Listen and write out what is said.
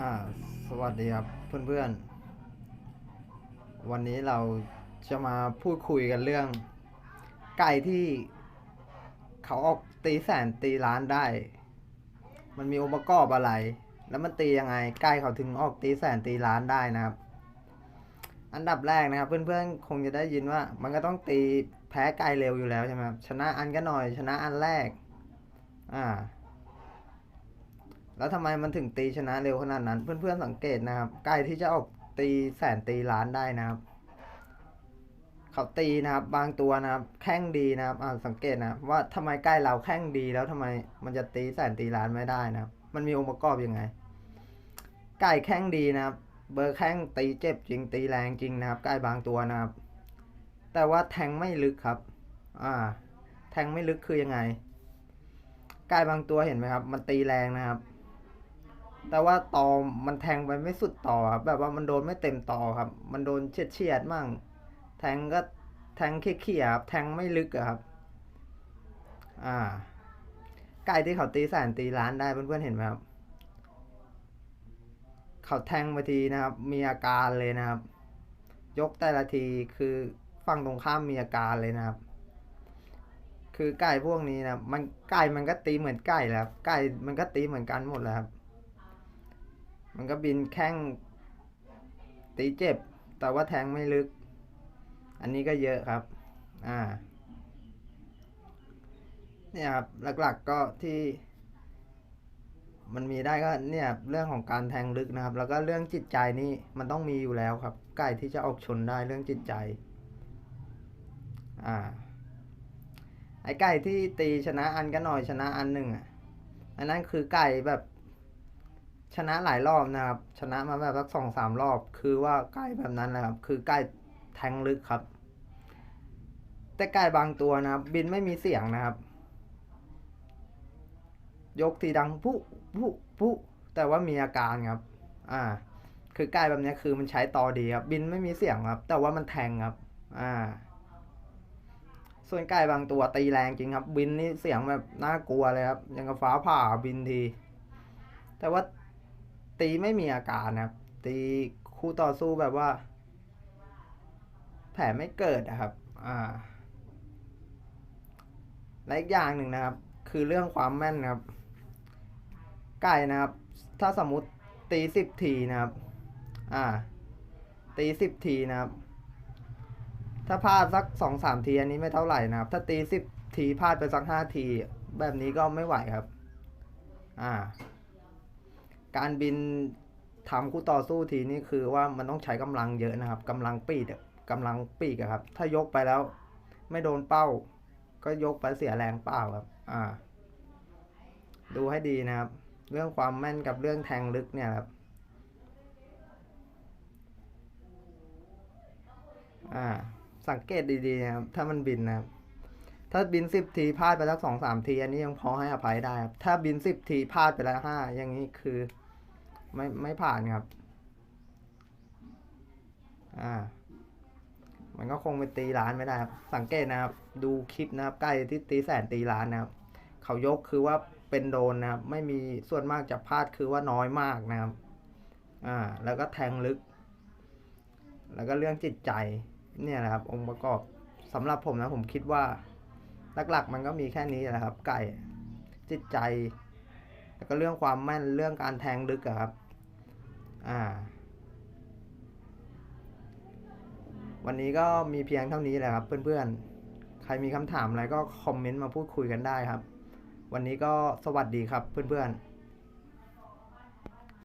อ่าสวัสดีครับเพื่อนๆ วันนี้เราจะมาพูดคุยกันเรื่อง ไก่ที่เขาออกตีแสนตีล้านได้ มันมีองค์ประกอบอะไร แล้วมันตียังไงไก่เขาถึงออกตีแสนตีล้านได้นะครับ อันดับแรกนะครับ เพื่อนๆ คงจะได้ยินว่า มันก็ต้องตีแพ้ไก่เร็วอยู่แล้วใช่ไหมครับชนะอันก็หน่อยชนะอันแรก อ่า แล้วทำไมมันถึงตีชนะเร็วขนาดนั้น เพื่อนๆสังเกตนะครับ ไก่ที่จะออกตีแสนตีล้านได้นะครับ เขาตีนะครับ บางตัวนะครับ แข้งดีนะครับอ่าสังเกตนะว่าทำไมไก่เราแข้งดีแล้วทำไมมันจะตีแสนตีล้านไม่ได้นะครับ มันมีองค์ประกอบยังไง ไก่แข้งดีนะครับ เบอร์แข้งตีเจ็บจริงตีแรงจริงนะครับ ไก่บางตัวนะครับ แต่ว่าแทงไม่ลึกครับ อ่า แทงไม่ลึกคือยังไง ไก่บางตัวเห็นไหมครับ มันตีแรงนะครับ แต่ว่าตอมันแทงไปไม่สุดต่อครับแบบว่ามันโดนไม่เต็มต่อครับ มันโดนเฉียดเฉียดๆมั่ง แทงก็แทงเขี่ยครับแทงไม่ลึกอะครับ อ่าไก่ที่เขาตีแสนตีล้านได้เพื่อนๆเห็นไหมครับ เขาแทงมาทีนะครับ มีอาการเลยนะครับ ยกแต่ละทีคือฝั่งตรงข้ามมีอาการเลยนะครับ คือไก่พวกนี้นะมันไก่มันก็ตีเหมือนไก่แหล้วไก่มันก็ตีเหมือนกันหมดแหล้วครับ มันก็บินแข้งตีเจ็บ แต่ว่าแทงไม่ลึก อันนี้ก็เยอะครับ อ่า เนี่ยครับ หลักๆก็ที่ มันมีได้ก็เนี่ยเรื่องของการแทงลึกนะครับ แล้วก็เรื่องจิตใจนี่มันต้องมีอยู่แล้วครับ ไก่ที่จะออกชนได้เรื่องจิตใจ อ่า ไอ้ไก่ที่ตีชนะอันก็หน่อยชนะอันหนึ่งอะอันนั้นคือไก่แบบ ชนะหลายรอบนะครับ ชนะมาแบบสักสองสามรอบ คือว่าไก่แบบนั้นแหละครับ คือไก่แทงลึกครับ แต่ไก่บางตัวนะครับ บินไม่มีเสียงนะครับ ยกทีดังปุ๊ปุ๊ปุ๊แต่ว่ามีอาการครับ อ่า คือไก่แบบนี้คือมันใช้ตอดีครับ บินไม่มีเสียงครับ แต่ว่ามันแทงครับ อ่า ส่วนไก่บางตัวตีแรงจริงครับ บินนี่เสียงแบบน่ากลัวเลยครับ ยังกับฟ้าผ่าบินที แต่ว่า ตีไม่มีอาการนะครับ ตีคู่ต่อสู้แบบว่า แผลไม่เกิดนะครับ อ่าและอีกอย่างหนึ่งนะครับ คือเรื่องความแม่นนะครับ ไก่นะครับ ถ้าสมมติตีสิบทีนะครับ อ่า ตีสิบทีนะครับ ถ้าพลาดสักสองสามทีอันนี้ไม่เท่าไหร่นะครับ ถ้าตีสิบทีพลาดไปสักห้าที แบบนี้ก็ไม่ไหวครับ อ่า การบินทำคู่ต่อสู้ทีนี่คือว่ามันต้องใช้กำลังเยอะนะครับกำลังปีดอะกำลังปีกครับ ถ้ายกไปแล้ว ไม่โดนเป้า ก็ยกไปเสียแรงเปล่าครับ อ่า ดูให้ดีนะครับ เรื่องความแม่นกับเรื่องแทงลึกเนี่ยครับอ่า สังเกตดีๆนะครับ ถ้ามันบินนะครับ ถ้าบินสิบทีพลาดไปแล้วสองสามที อันนี้ยังพอให้อภัยได้ครับ ถ้าบินสิบทีพลาดไปแล้วห้าอย่างนี้คือ ไม่ไม่ผ่านครับ อ่า มันก็คงไปตีล้านไม่ได้ครับ สังเกตนะครับ ดูคลิปนะครับ ใกล้ที่ตีแสนตีล้านนะครับ เขายกคือว่าเป็นโดนนะครับ ไม่มีส่วนมากจะพลาดคือว่าน้อยมากนะครับ อ่า แล้วก็แทงลึก แล้วก็เรื่องจิตใจ เนี่ยแหละครับ องค์ประกอบสำหรับผมนะผมคิดว่า หลักๆ มันก็มีแค่นี้แหละครับ ไก่จิตใจแล้วก็เรื่องความแม่นเรื่องการแทงลึกอะครับ อ่า วันนี้ก็มีเพียงเท่านี้แหละครับ เพื่อนๆ ใครมีคำถามอะไรก็คอมเมนต์มาพูดคุยกันได้ครับ วันนี้ก็สวัสดีครับเพื่อนๆ